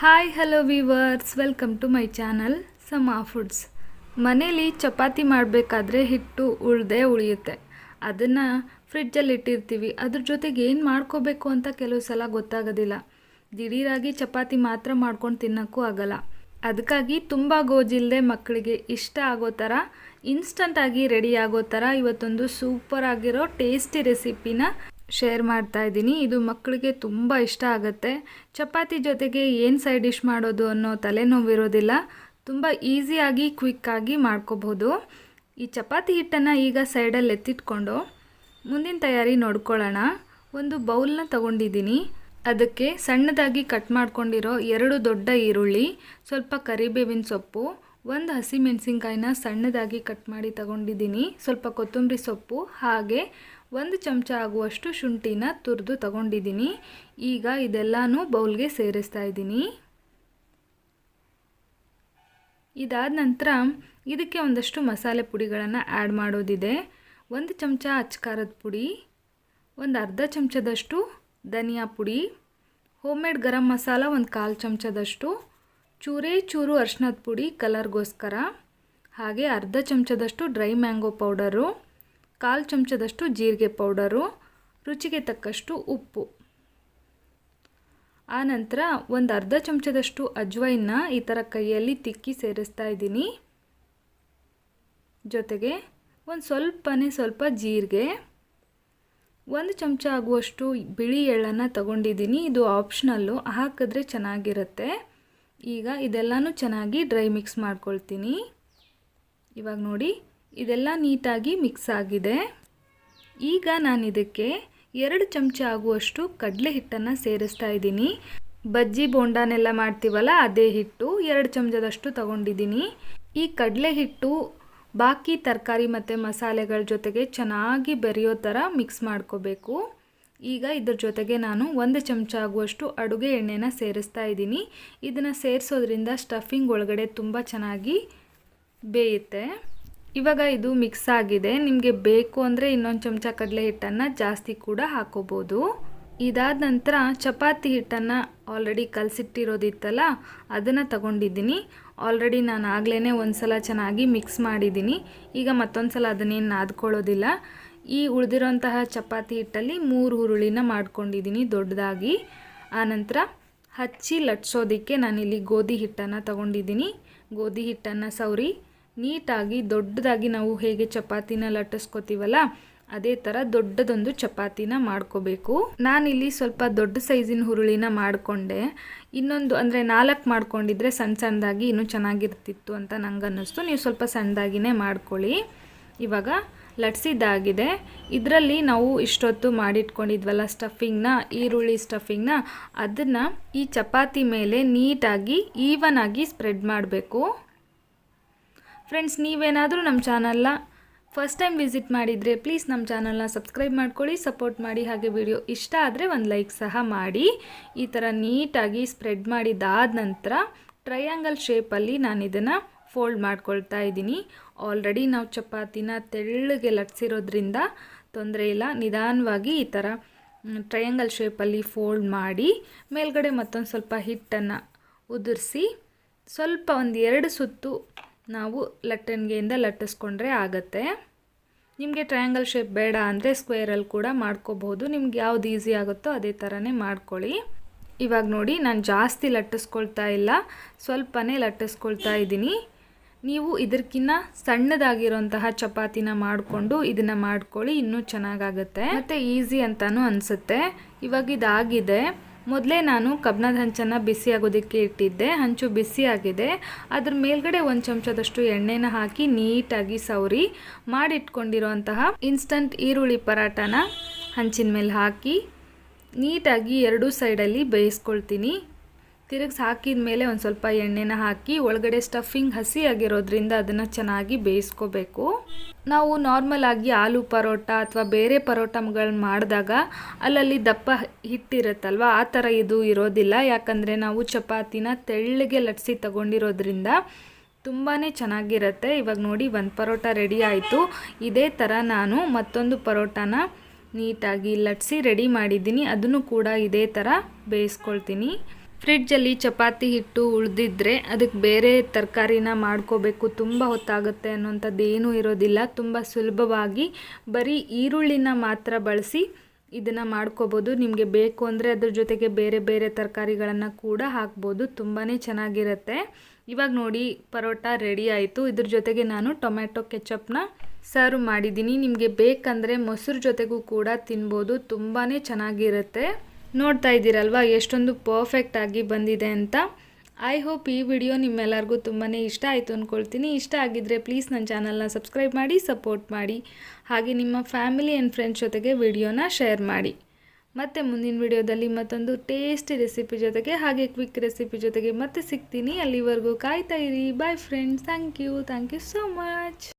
Hi hello viewers welcome to my channel Sama foods ಮನೇಲಿ ಚಪಾತಿ ಮಾಡಬೇಕಾದ್ರೆ ಹಿಟ್ಟು ಉಳ್ದೇ ಉಳಿಯುತ್ತೆ. ಅದನ್ನು ಫ್ರಿಡ್ಜಲ್ಲಿ ಇಟ್ಟಿರ್ತೀವಿ. ಅದ್ರ ಜೊತೆಗೆ ಏನು ಮಾಡ್ಕೋಬೇಕು ಅಂತ ಕೆಲವು ಸಲ ಗೊತ್ತಾಗೋದಿಲ್ಲ. ದಿಢೀರಾಗಿ ಚಪಾತಿ ಮಾತ್ರ ಮಾಡ್ಕೊಂಡು ತಿನ್ನೋಕ್ಕೂ ಆಗಲ್ಲ. ಅದಕ್ಕಾಗಿ ತುಂಬ ಗೋಜಿಲ್ಲದೆ ಮಕ್ಕಳಿಗೆ ಇಷ್ಟ ಆಗೋ ಥರ ಇನ್ಸ್ಟಂಟಾಗಿ ರೆಡಿ ಆಗೋ ಥರ ಇವತ್ತೊಂದು ಸೂಪರ್ ಆಗಿರೋ ಟೇಸ್ಟಿ ರೆಸಿಪಿನ ಶೇರ್ ಮಾಡ್ತಾ ಇದ್ದೀನಿ. ಇದು ಮಕ್ಕಳಿಗೆ ತುಂಬ ಇಷ್ಟ ಆಗುತ್ತೆ. ಚಪಾತಿ ಜೊತೆಗೆ ಏನು ಸೈಡ್ ಡಿಶ್ ಮಾಡೋದು ಅನ್ನೋ ತಲೆನೋವಿರೋದಿಲ್ಲ. ತುಂಬ ಈಸಿಯಾಗಿ ಕ್ವಿಕ್ಕಾಗಿ ಮಾಡ್ಕೋಬೋದು. ಈ ಚಪಾತಿ ಹಿಟ್ಟನ್ನು ಈಗ ಸೈಡಲ್ಲಿ ಎತ್ತಿಟ್ಕೊಂಡು ಮುಂದಿನ ತಯಾರಿ ನೋಡ್ಕೊಳ್ಳೋಣ. ಒಂದು ಬೌಲ್ನ ತಗೊಂಡಿದ್ದೀನಿ. ಅದಕ್ಕೆ ಸಣ್ಣದಾಗಿ ಕಟ್ ಮಾಡ್ಕೊಂಡಿರೋ ಎರಡು ದೊಡ್ಡ ಈರುಳ್ಳಿ, ಸ್ವಲ್ಪ ಕರಿಬೇವಿನ ಸೊಪ್ಪು, ಒಂದು ಹಸಿಮೆಣಸಿನ್ಕಾಯಿನ ಸಣ್ಣದಾಗಿ ಕಟ್ ಮಾಡಿ ತಗೊಂಡಿದ್ದೀನಿ. ಸ್ವಲ್ಪ ಕೊತ್ತಂಬರಿ ಸೊಪ್ಪು, ಹಾಗೆ ಒಂದು ಚಮಚ ಆಗುವಷ್ಟು ಶುಂಠಿನ ತುರಿದು ತಗೊಂಡಿದ್ದೀನಿ. ಈಗ ಇದೆಲ್ಲನೂ ಬೌಲ್ಗೆ ಸೇರಿಸ್ತಾ ಇದ್ದೀನಿ. ಇದಾದ ನಂತರ ಇದಕ್ಕೆ ಒಂದಷ್ಟು ಮಸಾಲೆ ಪುಡಿಗಳನ್ನು ಆ್ಯಡ್ ಮಾಡೋದಿದೆ. ಒಂದು ಚಮಚ ಅಚ್ಕಾರದ ಪುಡಿ, ಒಂದು ಅರ್ಧ ಚಮಚದಷ್ಟು ಧನಿಯಾ ಪುಡಿ ಹೋಮ್ ಮೇಡ್ ಗರಂ ಮಸಾಲ ಒಂದು ಕಾಲು ಚಮಚದಷ್ಟು, ಚೂರೇ ಚೂರು ಅರ್ಶಿನದ ಪುಡಿ, ಕಲರ್ಗೋಸ್ಕರ, ಹಾಗೆ ಅರ್ಧ ಚಮಚದಷ್ಟು ಡ್ರೈ ಮ್ಯಾಂಗೋ ಪೌಡರು ಕಾಲು ಚಮಚದಷ್ಟು ಜೀರಿಗೆ ಪೌಡರು, ರುಚಿಗೆ ತಕ್ಕಷ್ಟು ಉಪ್ಪು. ಆನಂತರ ನಂತರ ಒಂದು ಅರ್ಧ ಚಮಚದಷ್ಟು ಅಜ್ವೈನ ಈ ಥರ ಕೈಯಲ್ಲಿ ತಿಕ್ಕಿ ಸೇರಿಸ್ತಾ ಇದ್ದೀನಿ. ಜೊತೆಗೆ ಒಂದು ಸ್ವಲ್ಪನೇ ಸ್ವಲ್ಪ ಜೀರಿಗೆ, ಒಂದು ಚಮಚ ಆಗುವಷ್ಟು ಬಿಳಿ ಎಳ್ಳನ್ನು ತಗೊಂಡಿದ್ದೀನಿ. ಇದು ಆಪ್ಷನಲ್ಲು ಹಾಕಿದ್ರೆ ಚೆನ್ನಾಗಿರುತ್ತೆ. ಈಗ ಇದೆಲ್ಲನೂ ಚೆನ್ನಾಗಿ ಡ್ರೈ ಮಿಕ್ಸ್ ಮಾಡ್ಕೊಳ್ತೀನಿ. ಇವಾಗ ನೋಡಿ ಇದೆಲ್ಲ ನೀಟಾಗಿ ಮಿಕ್ಸ್ ಆಗಿದೆ. ಈಗ ನಾನು ಇದಕ್ಕೆ ಎರಡು ಚಮಚ ಆಗುವಷ್ಟು ಕಡಲೆ ಹಿಟ್ಟನ್ನು ಸೇರಿಸ್ತಾ ಇದ್ದೀನಿ. ಬಜ್ಜಿ ಬೋಂಡಾನೆಲ್ಲ ಮಾಡ್ತೀವಲ್ಲ ಅದೇ ಹಿಟ್ಟು ಎರಡು ಚಮಚದಷ್ಟು ತಗೊಂಡಿದ್ದೀನಿ. ಈ ಕಡಲೆ ಹಿಟ್ಟು ಬಾಕಿ ತರಕಾರಿ ಮತ್ತು ಮಸಾಲೆಗಳ ಜೊತೆಗೆ ಚೆನ್ನಾಗಿ ಬೆರೆಯೋ ಥರ ಮಿಕ್ಸ್ ಮಾಡ್ಕೋಬೇಕು. ಈಗ ಇದ್ರ ಜೊತೆಗೆ ನಾನು ಒಂದು ಚಮಚ ಆಗುವಷ್ಟು ಅಡುಗೆ ಎಣ್ಣೆನ ಸೇರಿಸ್ತಾ ಇದ್ದೀನಿ. ಇದನ್ನು ಸೇರಿಸೋದ್ರಿಂದ ಸ್ಟಫಿಂಗ್ ಒಳಗಡೆ ತುಂಬ ಚೆನ್ನಾಗಿ ಬೇಯುತ್ತೆ. ಇವಾಗ ಇದು ಮಿಕ್ಸ್ ಆಗಿದೆ. ನಿಮಗೆ ಬೇಕು ಅಂದರೆ ಇನ್ನೊಂದು ಚಮಚ ಕಡಲೆ ಹಿಟ್ಟನ್ನು ಜಾಸ್ತಿ ಕೂಡ ಹಾಕೋಬೋದು. ಇದಾದ ನಂತರ ಚಪಾತಿ ಹಿಟ್ಟನ್ನು ಆಲ್ರೆಡಿ ಕಲಸಿಟ್ಟಿರೋದಿತ್ತಲ್ಲ, ಅದನ್ನು ತಗೊಂಡಿದ್ದೀನಿ. ಆಲ್ರೆಡಿ ನಾನು ಆಗಲೇ ಒಂದು ಸಲ ಚೆನ್ನಾಗಿ ಮಿಕ್ಸ್ ಮಾಡಿದ್ದೀನಿ. ಈಗ ಮತ್ತೊಂದು ಸಲ ಅದನ್ನೇನು ನಾದ್ಕೊಳ್ಳೋದಿಲ್ಲ. ಈ ಉಳಿದಿರೋಂತಹ ಚಪಾತಿ ಹಿಟ್ಟಲ್ಲಿ ಮೂರು ಹುರುಳಿನ ಮಾಡ್ಕೊಂಡಿದ್ದೀನಿ ದೊಡ್ಡದಾಗಿ. ಆನಂತರ ಹಚ್ಚಿ ಲಟ್ಸೋದಕ್ಕೆ ನಾನಿಲ್ಲಿ ಗೋಧಿ ಹಿಟ್ಟನ್ನು ತಗೊಂಡಿದ್ದೀನಿ. ಗೋಧಿ ಹಿಟ್ಟನ್ನು ಸವರಿ ನೀಟಾಗಿ ದೊಡ್ಡದಾಗಿ ನಾವು ಹೇಗೆ ಚಪಾತಿನ ಲಟ್ಟಿಸ್ಕೋತೀವಲ್ಲ, ಅದೇ ಥರ ದೊಡ್ಡದೊಂದು ಚಪಾತಿನ ಮಾಡ್ಕೋಬೇಕು. ನಾನಿಲ್ಲಿ ಸ್ವಲ್ಪ ದೊಡ್ಡ ಸೈಜಿನ ಹುರುಳಿನ ಮಾಡಿಕೊಂಡೆ. ಇನ್ನೊಂದು ಅಂದರೆ ನಾಲ್ಕು ಮಾಡ್ಕೊಂಡಿದ್ರೆ ಸಣ್ಣ ಸಣ್ಣದಾಗಿ ಇನ್ನೂ ಚೆನ್ನಾಗಿರ್ತಿತ್ತು ಅಂತ ನಂಗೆ ಅನ್ನಿಸ್ತು ನೀವು ಸ್ವಲ್ಪ ಸಣ್ಣದಾಗಿನೇ ಮಾಡ್ಕೊಳ್ಳಿ. ಇವಾಗ ಲಟ್ಸಿದ್ದಾಗಿದೆ. ಇದರಲ್ಲಿ ನಾವು ಇಷ್ಟೊತ್ತು ಮಾಡಿಟ್ಕೊಂಡಿದ್ವಲ್ಲ ಸ್ಟಫಿಂಗ್ನ, ಈರುಳ್ಳಿ ಸ್ಟಫಿಂಗ್ನ, ಅದನ್ನು ಈ ಚಪಾತಿ ಮೇಲೆ ನೀಟಾಗಿ ಈವನ್ ಆಗಿ ಸ್ಪ್ರೆಡ್ ಮಾಡಬೇಕು. ಫ್ರೆಂಡ್ಸ್ ನೀವೇನಾದರೂ ನಮ್ಮ ಚಾನಲ್ನ ಫಸ್ಟ್ ಟೈಮ್ ವಿಸಿಟ್ ಮಾಡಿದರೆ ಪ್ಲೀಸ್ ನಮ್ಮ ಚಾನಲ್ನ ಸಬ್ಸ್ಕ್ರೈಬ್ ಮಾಡ್ಕೊಳ್ಳಿ ಸಪೋರ್ಟ್ ಮಾಡಿ. ಹಾಗೆ ವಿಡಿಯೋ ಇಷ್ಟ ಆದರೆ ಒಂದು ಲೈಕ್ ಸಹ ಮಾಡಿ. ಈ ಥರ ನೀಟಾಗಿ ಸ್ಪ್ರೆಡ್ ಮಾಡಿದಾದ ನಂತರ ಟ್ರಯಾಂಗಲ್ ಶೇಪಲ್ಲಿ ನಾನು ಇದನ್ನು ಫೋಲ್ಡ್ ಮಾಡ್ಕೊಳ್ತಾ ಇದ್ದೀನಿ. ಆಲ್ರೆಡಿ ನಾವು ಚಪಾತಿನ ತೆಳ್ಳಗೆ ಲಟ್ಸಿರೋದ್ರಿಂದ ತೊಂದರೆ ಇಲ್ಲ. ನಿಧಾನವಾಗಿ ಈ ಥರ ಟ್ರಯಾಂಗಲ್ ಶೇಪಲ್ಲಿ ಫೋಲ್ಡ್ ಮಾಡಿ, ಮೇಲ್ಗಡೆ ಮತ್ತೊಂದು ಸ್ವಲ್ಪ ಹಿಟ್ಟನ್ನು ಉದುರಿಸಿ, ಸ್ವಲ್ಪ ಒಂದು ಎರಡು ಸುತ್ತು ನಾವು ಲಟ್ಟಣಿಗೆಯಿಂದ ಲಟ್ಟಿಸ್ಕೊಂಡ್ರೆ ಆಗುತ್ತೆ. ನಿಮಗೆ ಟ್ರಯಾಂಗಲ್ ಶೇಪ್ ಬೇಡ ಅಂದರೆ ಸ್ಕ್ವೇರಲ್ಲಿ ಕೂಡ ಮಾಡ್ಕೋಬಹುದು. ನಿಮ್ಗೆ ಯಾವ್ದು ಈಸಿ ಆಗುತ್ತೋ ಅದೇ ಥರನೇ ಮಾಡ್ಕೊಳ್ಳಿ. ಇವಾಗ ನೋಡಿ ನಾನು ಜಾಸ್ತಿ ಲಟ್ಟಿಸ್ಕೊಳ್ತಾ ಇಲ್ಲ, ಸ್ವಲ್ಪನೇ ಲಟ್ಟಿಸ್ಕೊಳ್ತಾ ಇದ್ದೀನಿ. ನೀವು ಇದಕ್ಕಿನ್ನ ಸಣ್ಣದಾಗಿರೋಂತಹ ಚಪಾತಿನ ಮಾಡಿಕೊಂಡು ಇದನ್ನು ಮಾಡ್ಕೊಳ್ಳಿ, ಇನ್ನೂ ಚೆನ್ನಾಗಾಗುತ್ತೆ. ಮತ್ತು ಈಸಿ ಅಂತಲೂ ಅನಿಸುತ್ತೆ. ಇವಾಗ ಇದಾಗಿದೆ. ಮೊದಲೇ ನಾನು ಕಬ್ಬಿಣದ ಹಂಚನ್ನು ಬಿಸಿ ಆಗೋದಕ್ಕೆ ಇಟ್ಟಿದ್ದೆ. ಹಂಚು ಬಿಸಿ ಆಗಿದೆ. ಅದ್ರ ಮೇಲ್ಗಡೆ ಒಂದು ಚಮಚದಷ್ಟು ಎಣ್ಣೆನ ಹಾಕಿ ನೀಟಾಗಿ ಸವರಿ ಮಾಡಿಟ್ಕೊಂಡಿರುವಂತಹ ಇನ್ಸ್ಟಂಟ್ ಈರುಳ್ಳಿ ಪರಾಟನ ಹಂಚಿನ ಮೇಲೆ ಹಾಕಿ ನೀಟಾಗಿ ಎರಡೂ ಸೈಡಲ್ಲಿ ಬೇಯಿಸ್ಕೊಳ್ತೀನಿ. ತಿರುಗಿಸಿ ಹಾಕಿದ ಮೇಲೆ ಒಂದು ಸ್ವಲ್ಪ ಎಣ್ಣೆನ ಹಾಕಿ ಒಳಗಡೆ ಸ್ಟಫಿಂಗ್ ಹಸಿ ಆಗಿರೋದ್ರಿಂದ ಅದನ್ನು ಚೆನ್ನಾಗಿ ಬೇಯಿಸ್ಕೋಬೇಕು. ನಾವು ನಾರ್ಮಲ್ ಆಗಿ ಆಲೂ ಪರೋಟ ಅಥವಾ ಬೇರೆ ಪರೋಟಗಳನ್ನ ಮಾಡಿದಾಗ ಅಲ್ಲಲ್ಲಿ ದಪ್ಪ ಹಿಟ್ಟಿರುತ್ತಲ್ವ, ಆ ಥರ ಇದು ಇರೋದಿಲ್ಲ. ಯಾಕಂದರೆ ನಾವು ಚಪಾತಿನ ತೆಳ್ಳಗೆ ಲಟ್ಸಿ ತಗೊಂಡಿರೋದ್ರಿಂದ ತುಂಬಾ ಚೆನ್ನಾಗಿರುತ್ತೆ. ಇವಾಗ ನೋಡಿ ಒಂದು ಪರೋಟ ರೆಡಿ ಆಯಿತು. ಇದೇ ಥರ ನಾನು ಮತ್ತೊಂದು ಪರೋಟನ ನೀಟಾಗಿ ಲಟ್ಸಿ ರೆಡಿ ಮಾಡಿದ್ದೀನಿ. ಅದನ್ನು ಕೂಡ ಇದೇ ಥರ ಬೇಯಿಸ್ಕೊಳ್ತೀನಿ. ಫ್ರಿಡ್ಜಲ್ಲಿ ಚಪಾತಿ ಹಿಟ್ಟು ಉಳಿದಿದ್ರೆ ಅದಕ್ಕೆ ಬೇರೆ ತರಕಾರಿನ ಮಾಡ್ಕೋಬೇಕು. ತುಂಬ ಹೊತ್ತಾಗುತ್ತೆ ಅನ್ನೋಂಥದ್ದು ಏನೂ ಇರೋದಿಲ್ಲ. ತುಂಬ ಸುಲಭವಾಗಿ ಬರೀ ಈರುಳ್ಳಿನ ಮಾತ್ರ ಬಳಸಿ ಇದನ್ನು ಮಾಡ್ಕೋಬೋದು. ನಿಮಗೆ ಬೇಕು ಅಂದರೆ ಅದ್ರ ಜೊತೆಗೆ ಬೇರೆ ಬೇರೆ ತರಕಾರಿಗಳನ್ನು ಕೂಡ ಹಾಕ್ಬೋದು. ತುಂಬಾ ಚೆನ್ನಾಗಿರುತ್ತೆ. ಇವಾಗ ನೋಡಿ, ಪರೋಟ ರೆಡಿ ಆಯಿತು. ಇದ್ರ ಜೊತೆಗೆ ನಾನು ಟೊಮೆಟೊ ಕೆಚಪ್ನ ಸರ್ವ್ ಮಾಡಿದ್ದೀನಿ. ನಿಮಗೆ ಬೇಕಂದರೆ ಮೊಸರು ಜೊತೆಗೂ ಕೂಡ ತಿನ್ಬೋದು. ತುಂಬಾ ಚೆನ್ನಾಗಿರುತ್ತೆ. ನೋಡ್ತಾ ಇದ್ದೀರಲ್ವಾ? ಎಷ್ಟೊಂದು ಪರ್ಫೆಕ್ಟ್ ಆಗಿ ಬಂದಿದೆ ಅಂತ. ಐ ಹೋಪ್ ಈ ವಿಡಿಯೋ ನಿಮ್ಮೆಲ್ಲರಿಗೂ ತುಂಬಾ ಇಷ್ಟ ಆಯಿತು ಅಂದ್ಕೊಳ್ತೀನಿ ಇಷ್ಟ ಆಗಿದ್ದರೆ ಪ್ಲೀಸ್ ನನ್ನ ಚಾನಲ್ನ ಸಬ್ಸ್ಕ್ರೈಬ್ ಮಾಡಿ ಸಪೋರ್ಟ್ ಮಾಡಿ. ಹಾಗೆ ನಿಮ್ಮ ಫ್ಯಾಮಿಲಿ ಆ್ಯಂಡ್ ಫ್ರೆಂಡ್ಸ್ ಜೊತೆಗೆ ವಿಡಿಯೋನ ಶೇರ್ ಮಾಡಿ. ಮತ್ತೆ ಮುಂದಿನ ವಿಡಿಯೋದಲ್ಲಿ ಮತ್ತೊಂದು ಟೇಸ್ಟಿ ರೆಸಿಪಿ ಜೊತೆಗೆ, ಹಾಗೆ ಕ್ವಿಕ್ ರೆಸಿಪಿ ಜೊತೆಗೆ ಮತ್ತೆ ಸಿಗ್ತೀನಿ. ಅಲ್ಲಿವರೆಗೂ ಕಾಯ್ತಾ ಇರಿ. Bye friends thank you thank you so much